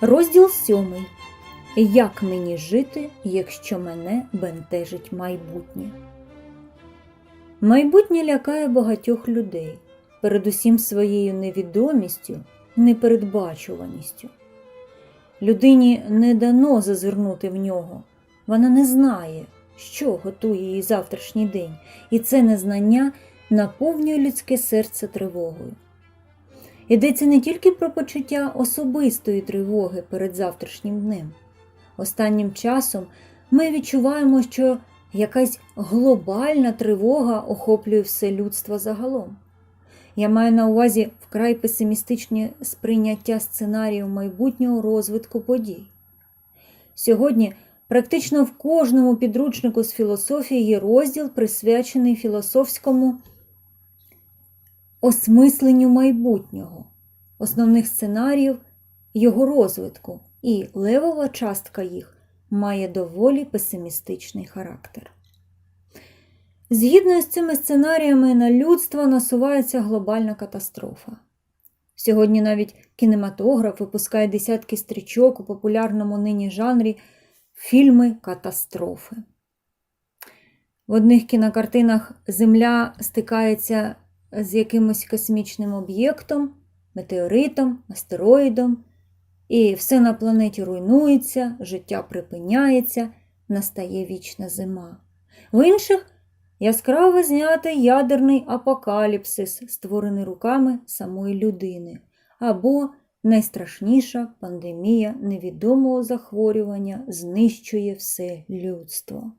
Розділ сьомий. Як мені жити, якщо мене бентежить майбутнє? Майбутнє лякає багатьох людей, передусім своєю невідомістю, непередбачуваністю. Людині не дано зазирнути в нього, вона не знає, що готує їй завтрашній день, і це незнання наповнює людське серце тривогою. Йдеться не тільки про почуття особистої тривоги перед завтрашнім днем. Останнім часом ми відчуваємо, що якась глобальна тривога охоплює все людство загалом. Я маю на увазі вкрай песимістичне сприйняття сценарію майбутнього розвитку подій. Сьогодні практично в кожному підручнику з філософії є розділ, присвячений філософському осмисленню майбутнього, основних сценаріїв його розвитку, і левова частка їх має доволі песимістичний характер. Згідно з цими сценаріями на людство насувається глобальна катастрофа. Сьогодні навіть кінематограф випускає десятки стрічок у популярному нині жанрі фільми катастрофи. В одних кінокартинах Земля стикається з якимось космічним об'єктом, метеоритом, астероїдом, і все на планеті руйнується, життя припиняється, настає вічна зима. В інших яскраво знятий ядерний апокаліпсис, створений руками самої людини, або найстрашніша пандемія невідомого захворювання знищує все людство.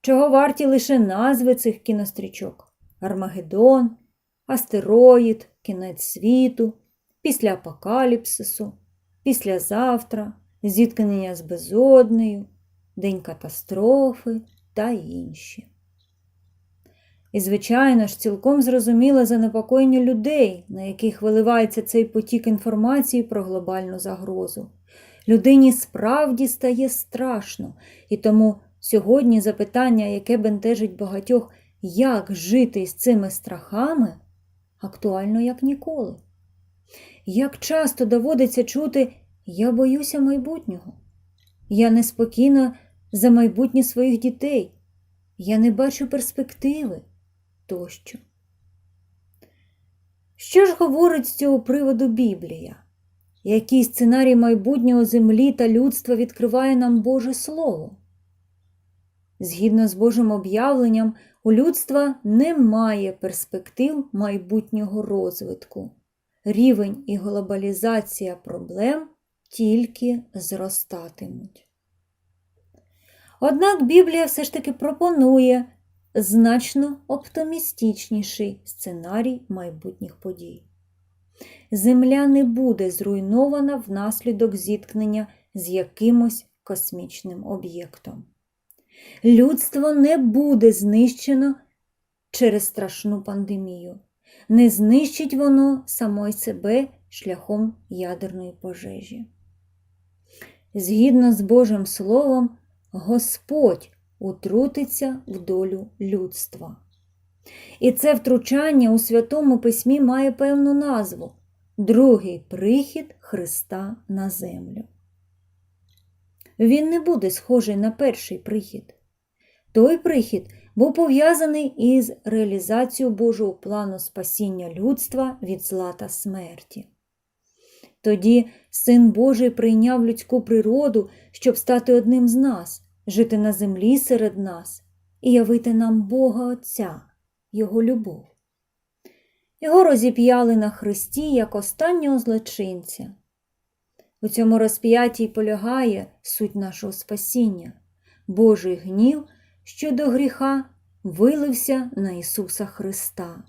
Чого варті лише назви цих кінострічок? Армагеддон, Астероїд, Кінець світу, після апокаліпсису, післязавтра, зіткнення з безоднею, День катастрофи та інші. І, звичайно ж, цілком зрозуміле занепокоєння людей, на яких виливається цей потік інформації про глобальну загрозу. Людині справді стає страшно, і тому сьогодні запитання, яке бентежить багатьох, як жити з цими страхами, актуально як ніколи. Як часто доводиться чути Я боюся майбутнього, я неспокійна за майбутнє своїх дітей, я не бачу перспективи тощо. Що ж говорить з цього приводу Біблія? Який сценарій майбутнього землі та людства відкриває нам Боже Слово? Згідно з Божим об'явленням, у людства немає перспектив майбутнього розвитку. Рівень і глобалізація проблем тільки зростатимуть. Однак Біблія все ж таки пропонує значно оптимістичніший сценарій майбутніх подій. Земля не буде зруйнована внаслідок зіткнення з якимось космічним об'єктом. Людство не буде знищено через страшну пандемію. Не знищить воно самої себе шляхом ядерної пожежі. Згідно з Божим Словом, Господь утрутиться в долю людства. І це втручання у Святому Письмі має певну назву Другий прихід Христа на землю. Він не буде схожий на перший прихід. Той прихід був пов'язаний із реалізацією Божого плану спасіння людства від зла та смерті. Тоді Син Божий прийняв людську природу, щоб стати одним з нас, жити на землі серед нас і явити нам Бога Отця, Його любов. Його розіп'яли на хресті як останнього злочинця. У цьому розп'ятті полягає суть нашого спасіння, Божий гнів що до гріха вилився на Ісуса Христа,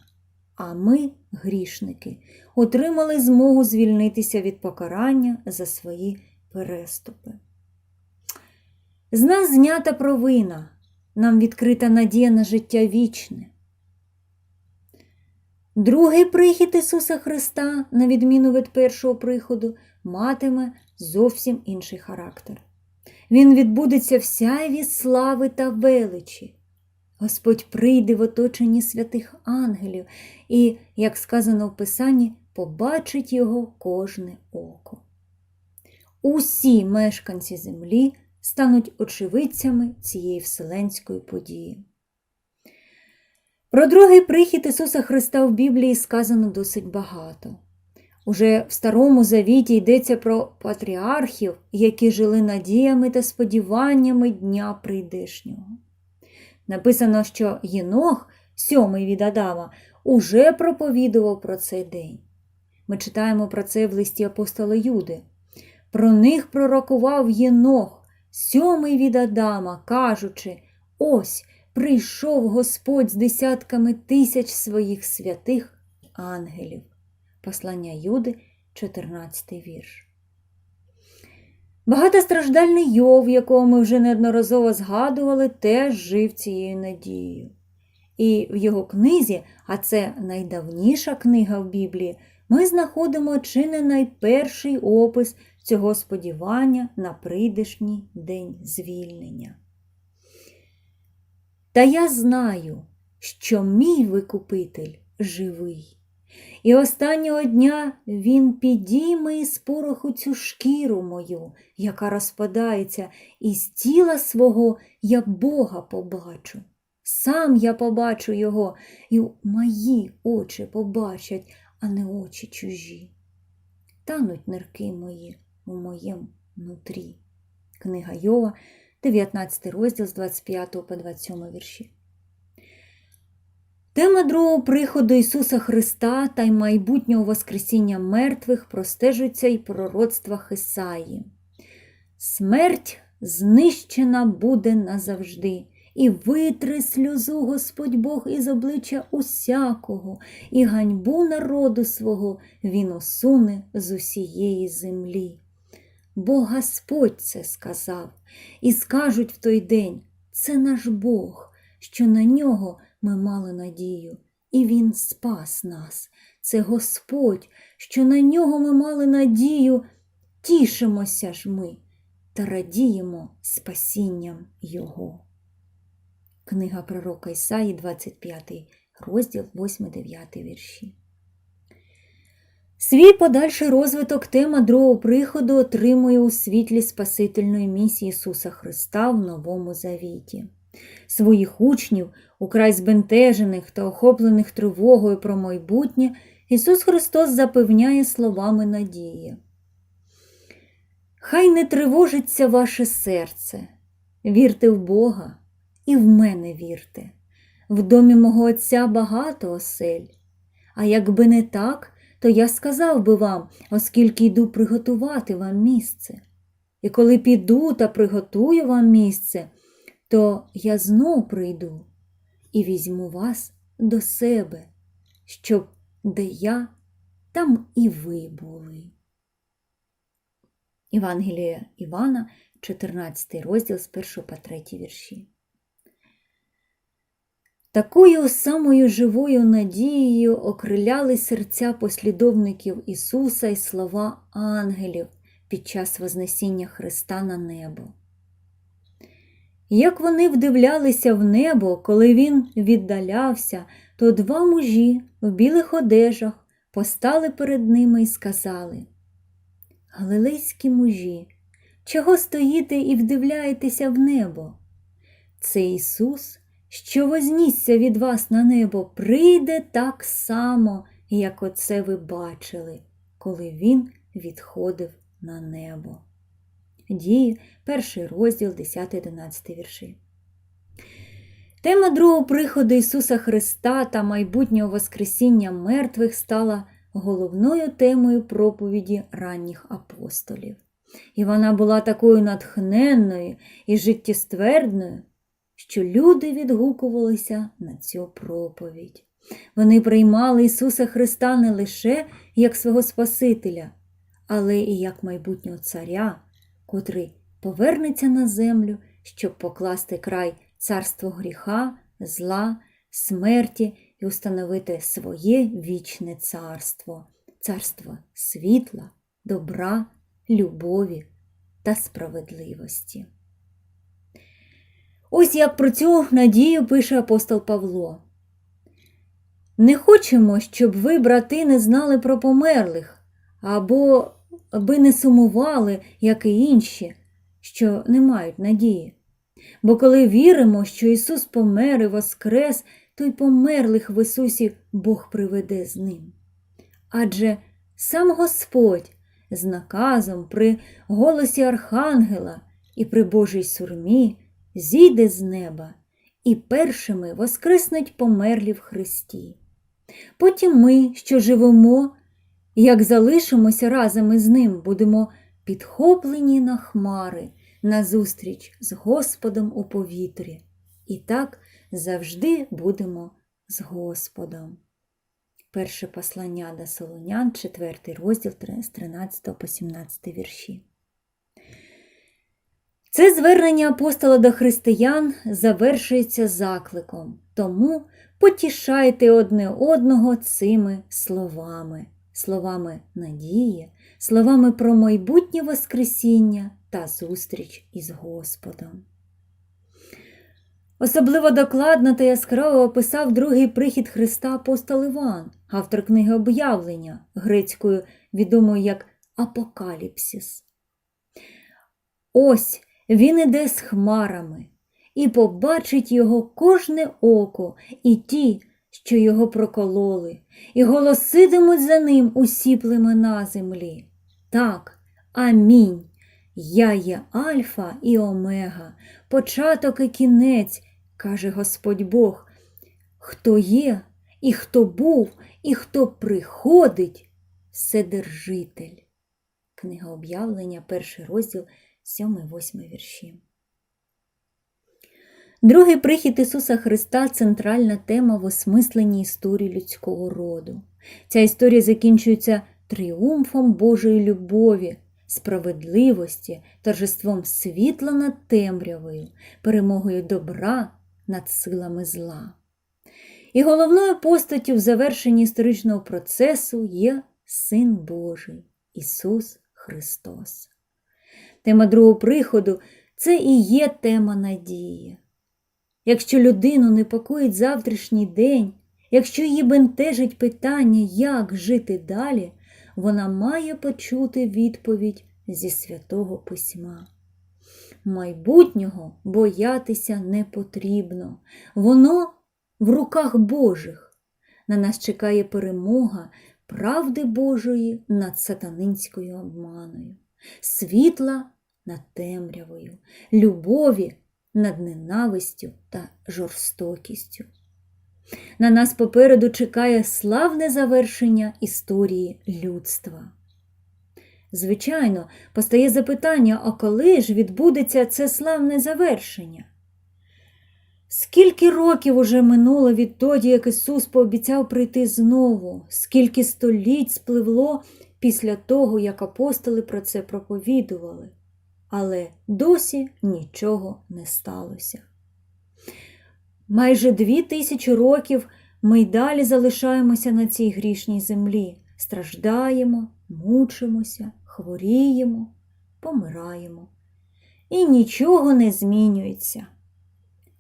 а ми, грішники, отримали змогу звільнитися від покарання за свої переступи. З нас знята провина, нам відкрита надія на життя вічне. Другий прихід Ісуса Христа, на відміну від першого приходу, матиме зовсім інший характер. Він відбудеться в сяйві слави та величі. Господь прийде в оточенні святих ангелів і, як сказано в Писанні, побачить його кожне око. усі мешканці землі стануть очевидцями цієї вселенської події. Про другий прихід Ісуса Христа в Біблії сказано досить багато. Уже в Старому Завіті йдеться про патріархів, які жили надіями та сподіваннями дня прийдешнього. Написано, що Єнох, сьомий від Адама, уже проповідував про цей день. Ми читаємо про це в листі апостола Юди. Про них пророкував Єнох, сьомий від Адама, кажучи: ось прийшов Господь з десятками тисяч своїх святих ангелів. Послання Юди, 14 вірш. Багатостраждальний Йов, якого ми вже неодноразово згадували, теж жив цією надією. І в його книзі, а це найдавніша книга в Біблії, ми знаходимо чи не найперший опис цього сподівання на прийдешній день звільнення. Та я знаю, що мій викупитель живий. І останнього дня він підійме із пороху цю шкіру мою, яка розпадається, і з тіла свого я Бога побачу. Сам я побачу його, і мої очі побачать, а не очі чужі. Тануть нирки мої у моєму нутрі. Книга Йова, 19 розділ з 25 по 27 вірші. Тема другого приходу Ісуса Христа та й майбутнього Воскресіння мертвих простежується й в пророцтвах Ісаї. Смерть знищена буде назавжди, і витри сльозу Господь Бог із обличчя усякого, і ганьбу народу свого Він усуне з усієї землі. Бо Господь це сказав, і скажуть в той день це наш Бог, що на нього ми мали надію, і Він спас нас. Це Господь, що на нього ми мали надію, тішимося ж ми та радіємо спасінням Його. Книга пророка Ісаї, 25 розділ, 8-9 вірші. Свій подальший розвиток тема другого приходу отримує у світлі Спасительної місії Ісуса Христа в Новому Завіті. Своїх учнів, украй збентежених та охоплених тривогою про майбутнє, Ісус Христос запевняє словами надії. Хай не тривожиться ваше серце, вірте в Бога і в мене вірте. В домі мого Отця багато осель. А якби не так, то я сказав би вам, оскільки йду приготувати вам місце. І коли піду та приготую вам місце, то я знов прийду і візьму вас до себе, щоб де я, там і ви були. Євангелія Івана, 14 розділ з 1 по 3 вірші. Такою самою живою надією окриляли серця послідовників Ісуса й слова ангелів під час Вознесіння Христа на небо. Як вони вдивлялися в небо, коли він віддалявся, то два мужі в білих одежах постали перед ними і сказали Галилейські мужі, чого стоїте і вдивляєтеся в небо? Це Ісус, що вознісся від вас на небо, прийде так само, як оце ви бачили, коли Він відходив на небо. Дії, перший розділ 10-11 вірші. Тема другого приходу Ісуса Христа та майбутнього Воскресіння мертвих стала головною темою проповіді ранніх апостолів. І вона була такою натхненною і життєствердною, що люди відгукувалися на цю проповідь. Вони приймали Ісуса Христа не лише як свого Спасителя, але і як майбутнього Царя, котрий повернеться на землю, щоб покласти край царству гріха, зла, смерті і установити своє вічне царство, царство світла, добра, любові та справедливості. Ось як про цю надію пише апостол Павло. Не хочемо, щоб ви, брати, не знали про померлих, або аби не сумували, як і інші, що не мають надії. Бо коли віримо, що Ісус помер і воскрес, то й померлих в Ісусі Бог приведе з ним. Адже сам Господь з наказом при голосі Архангела і при Божій сурмі зійде з неба і першими воскреснуть померлі в Христі. Потім ми, що живемо, як залишимося разом із ним, будемо підхоплені на хмари назустріч з Господом у повітрі. І так завжди будемо з Господом. Перше послання до Солонян, 4 розділ з 13 по 17 вірші. Це звернення апостола до християн завершується закликом, тому потішайте одне одного цими словами, словами надії, словами про майбутнє Воскресіння та зустріч із Господом. Особливо докладно та яскраво описав другий прихід Христа апостол Іван, автор книги об'явлення, грецькою відомою як Апокаліпсис. Ось він іде з хмарами, і побачить його кожне око, і ті, що його прокололи, і голоситимуть за ним усі племена землі. Так, амінь. Я є Альфа і Омега, початок і кінець, каже Господь Бог. Хто є, і хто був, і хто приходить, Вседержитель. Книга об'явлення, перший розділ, 7-8 вірші. Другий прихід Ісуса Христа центральна тема в осмисленні історії людського роду. Ця історія закінчується тріумфом Божої любові справедливості, торжеством світла над темрявою, перемогою добра над силами зла. І головною постаттю в завершенні історичного процесу є Син Божий Ісус Христос. Тема другого приходу це і є тема надії. Якщо людину непокоїть завтрашній день, якщо її бентежить питання, як жити далі, вона має почути відповідь зі святого письма. Майбутнього боятися не потрібно, воно в руках Божих. На нас чекає перемога правди Божої над сатанинською обманою, світла над темрявою, любові над ненавистю та жорстокістю. На нас попереду чекає славне завершення історії людства. Звичайно, постає запитання, а коли ж відбудеться це славне завершення? Скільки років уже минуло відтоді, як Ісус пообіцяв прийти знову, скільки століть спливло після того, як апостоли про це проповідували, але досі нічого не сталося. Майже дві тисячі років ми й далі залишаємося на цій грішній землі, страждаємо, мучимося, хворіємо, помираємо. І нічого не змінюється.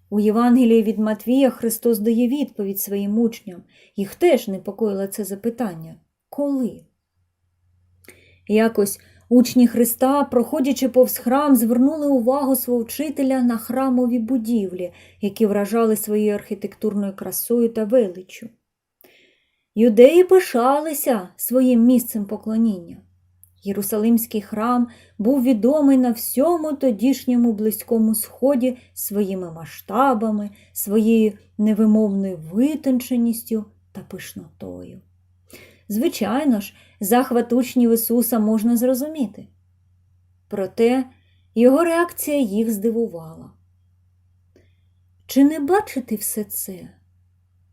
У Євангелії від Матвія Христос дає відповідь своїм учням, їх теж непокоїло це запитання коли? Якось учні Христа, проходячи повз храм, звернули увагу свого вчителя на храмові будівлі, які вражали своєю архітектурною красою та величчю. Юдеї пишалися своїм місцем поклоніння. Єрусалимський храм був відомий на всьому тодішньому близькому сході своїми масштабами, своєю невимовною витонченістю та пишнотою. Звичайно ж, захват учнів Ісуса можна зрозуміти. Проте його реакція їх здивувала. Чи не бачите все це?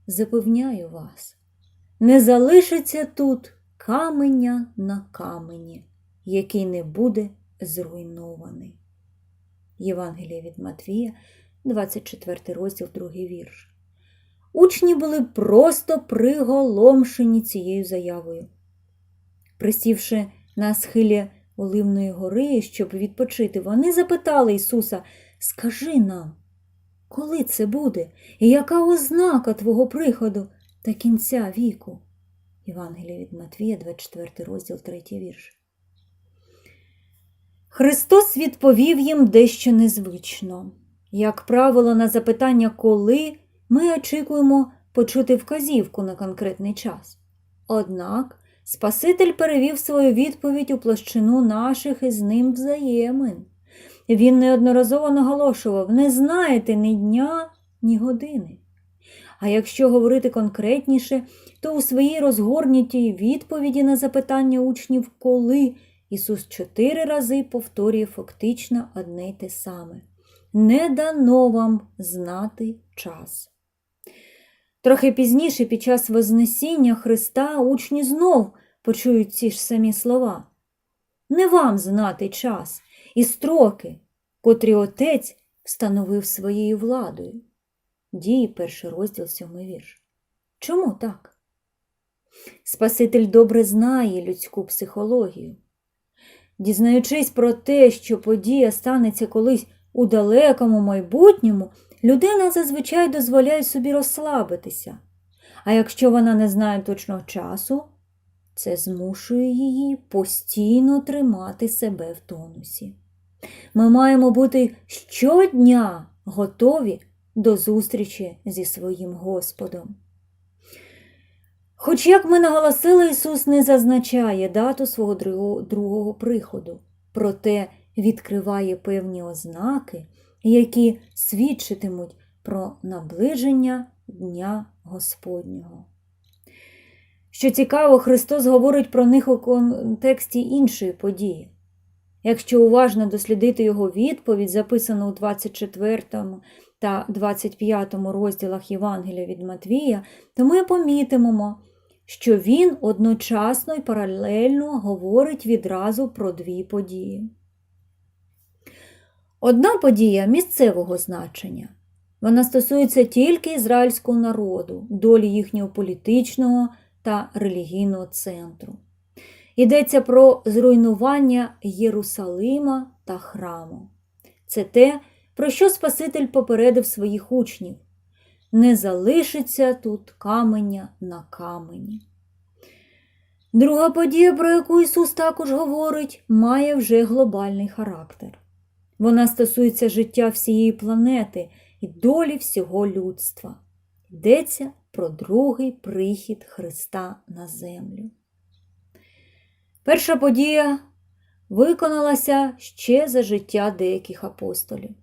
Запевняю вас, не залишиться тут каменя на камені, який не буде зруйнований. Євангелія від Матвія, 24 розділ, 2 вірш. Учні були просто приголомшені цією заявою. Присівши на схилі Оливної гори, щоб відпочити, вони запитали Ісуса, скажи нам, коли це буде, і яка ознака Твого приходу та кінця віку? Євангелія від Матвія, 24 розділ, 3 вірш. Христос відповів їм дещо незвично. Як правило, на запитання коли ми очікуємо почути вказівку на конкретний час. Однак Спаситель перевів свою відповідь у площину наших із ним взаємин. Він неодноразово наголошував не знаєте ні дня, ні години. А якщо говорити конкретніше, то у своїй розгорнутій відповіді на запитання учнів коли Ісус чотири рази повторює фактично одне й те саме. Не дано вам знати час. Трохи пізніше, під час Вознесіння Христа, учні знов почують ці ж самі слова. Не вам знати час і строки, котрі Отець встановив своєю владою. Дії перший розділ сьомий вірш. Чому так? Спаситель добре знає людську психологію. Дізнаючись про те, що подія станеться колись у далекому майбутньому, людина зазвичай дозволяє собі розслабитися. А якщо вона не знає точного часу, це змушує її постійно тримати себе в тонусі. Ми маємо бути щодня готові до зустрічі зі своїм Господом. Хоч, як ми наголосили, Ісус не зазначає дату свого другого приходу, проте відкриває певні ознаки, які свідчитимуть про наближення Дня Господнього. Що цікаво, Христос говорить про них у контексті іншої події. Якщо уважно дослідити його відповідь, записану у 24 та 25 розділах Євангелія від Матвія, то ми помітимо, що він одночасно і паралельно говорить відразу про дві події. Одна подія місцевого значення. Вона стосується тільки ізраїльського народу, долі їхнього політичного та релігійного центру. Йдеться про зруйнування Єрусалима та храму. Це те, про що Спаситель попередив своїх учнів. Не залишиться тут каменя на камені. Друга подія, про яку Ісус також говорить, має вже глобальний характер. Вона стосується життя всієї планети і долі всього людства. Йдеться про другий прихід Христа на землю. Перша подія виконалася ще за життя деяких апостолів.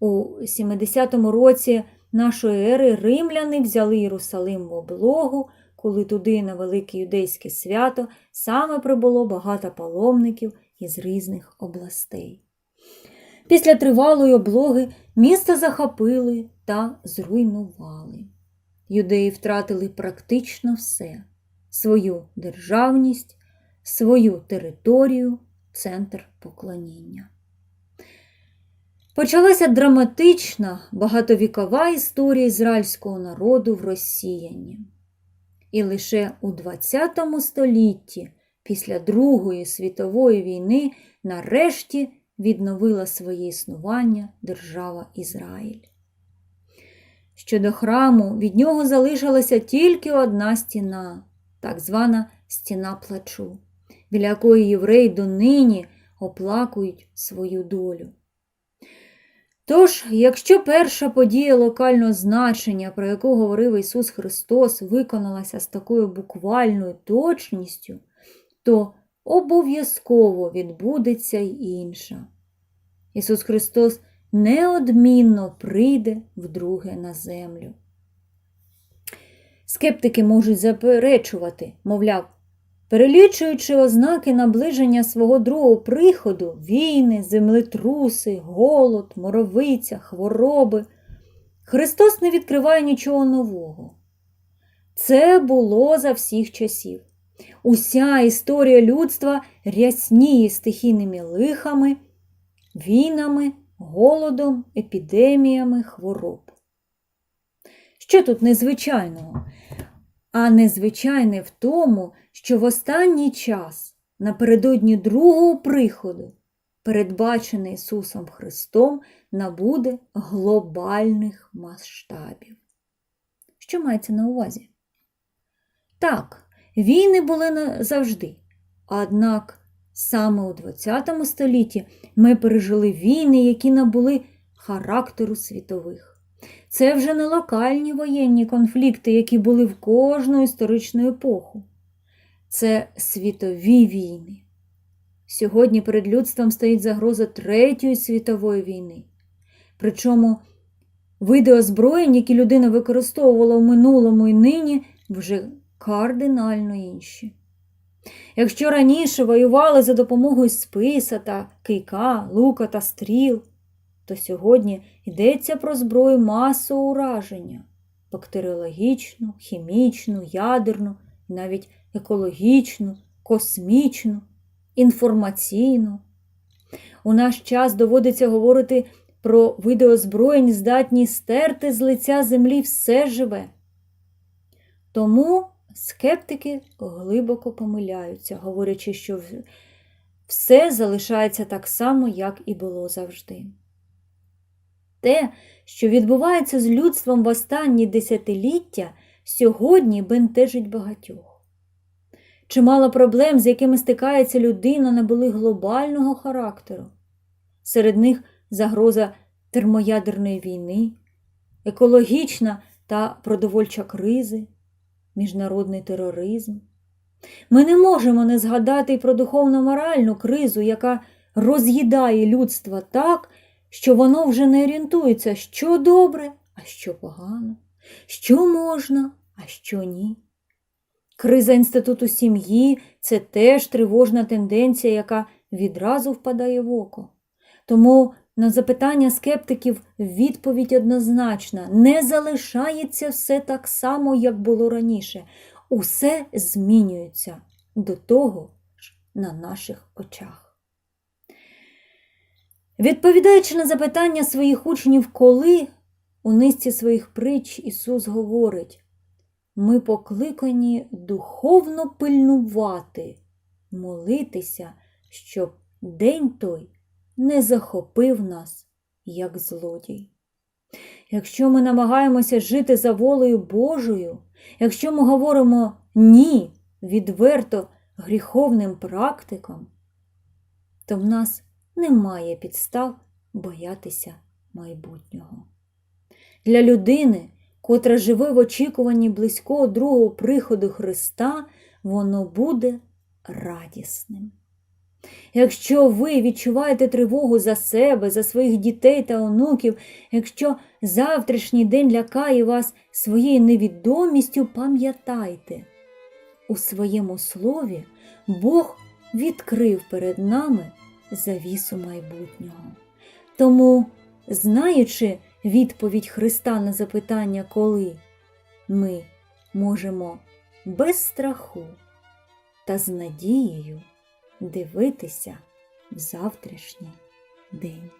У 70-му році нашої ери римляни взяли Єрусалим в облогу, коли туди на велике юдейське свято саме прибуло багато паломників із різних областей. Після тривалої облоги місто захопили та зруйнували. Юдеї втратили практично все свою державність, свою територію, центр поклоніння. Почалася драматична багатовікова історія ізраїльського народу в розсіянні. І лише у ХХ столітті, після Другої світової війни, нарешті відновила своє існування держава Ізраїль. Щодо храму, від нього залишилася тільки одна стіна, так звана стіна плачу, біля якої євреї донині оплакують свою долю. Тож, якщо перша подія локального значення, про яку говорив Ісус Христос, виконалася з такою буквальною точністю, то обов'язково відбудеться й інша. Ісус Христос неодмінно прийде вдруге на землю. Скептики можуть заперечувати, мовляв, перелічуючи ознаки наближення свого другого приходу, війни, землетруси, голод, моровиця, хвороби, Христос не відкриває нічого нового. Це було за всіх часів. Уся історія людства рясніє стихійними лихами, війнами, голодом, епідеміями, хвороб. Що тут незвичайного? А незвичайне в тому, що в останній час, напередодні другого приходу, передбачений Ісусом Христом, набуде глобальних масштабів. Що мається на увазі? Так, війни були завжди, однак Саме у ХХ столітті ми пережили війни, які набули характеру світових. Це вже не локальні воєнні конфлікти, які були в кожну історичну епоху. Це світові війни. Сьогодні перед людством стоїть загроза Третьої світової війни. Причому види озброєнь, які людина використовувала в минулому і нині, вже кардинально інші. Якщо раніше воювали за допомогою списа та кийка, лука та стріл, то сьогодні йдеться про зброю масового ураження бактеріологічну, хімічну, ядерну, навіть екологічну, космічну, інформаційну. У наш час доводиться говорити про види здатні стерти з лиця землі все живе. Тому скептики глибоко помиляються, говорячи, що все залишається так само, як і було завжди. Те, що відбувається з людством в останні десятиліття, сьогодні бентежить багатьох. Чимало проблем, з якими стикається людина, набули глобального характеру. Серед них загроза термоядерної війни, екологічна та продовольча кризи, міжнародний тероризм. Ми не можемо не згадати про духовно-моральну кризу, яка роз'їдає людство так, що воно вже не орієнтується, що добре, а що погано, що можна, а що ні. Криза інституту сім'ї це теж тривожна тенденція, яка відразу впадає в око. Тому на запитання скептиків відповідь однозначна: не залишається все так само, як було раніше. Усе змінюється до того ж на наших очах. Відповідаючи на запитання своїх учнів, коли у низці своїх притч Ісус говорить, ми покликані духовно пильнувати, молитися, щоб день той не захопив нас, як злодій. Якщо ми намагаємося жити за волею Божою, якщо ми говоримо ні відверто гріховним практикам, то в нас немає підстав боятися майбутнього. Для людини, котра живе в очікуванні близького другого приходу Христа, воно буде радісним. Якщо ви відчуваєте тривогу за себе, за своїх дітей та онуків, якщо завтрашній день лякає вас своєю невідомістю, пам'ятайте, у своєму слові Бог відкрив перед нами завісу майбутнього. Тому, знаючи відповідь Христа на запитання, коли ми можемо без страху та з надією дивитися в завтрашній день.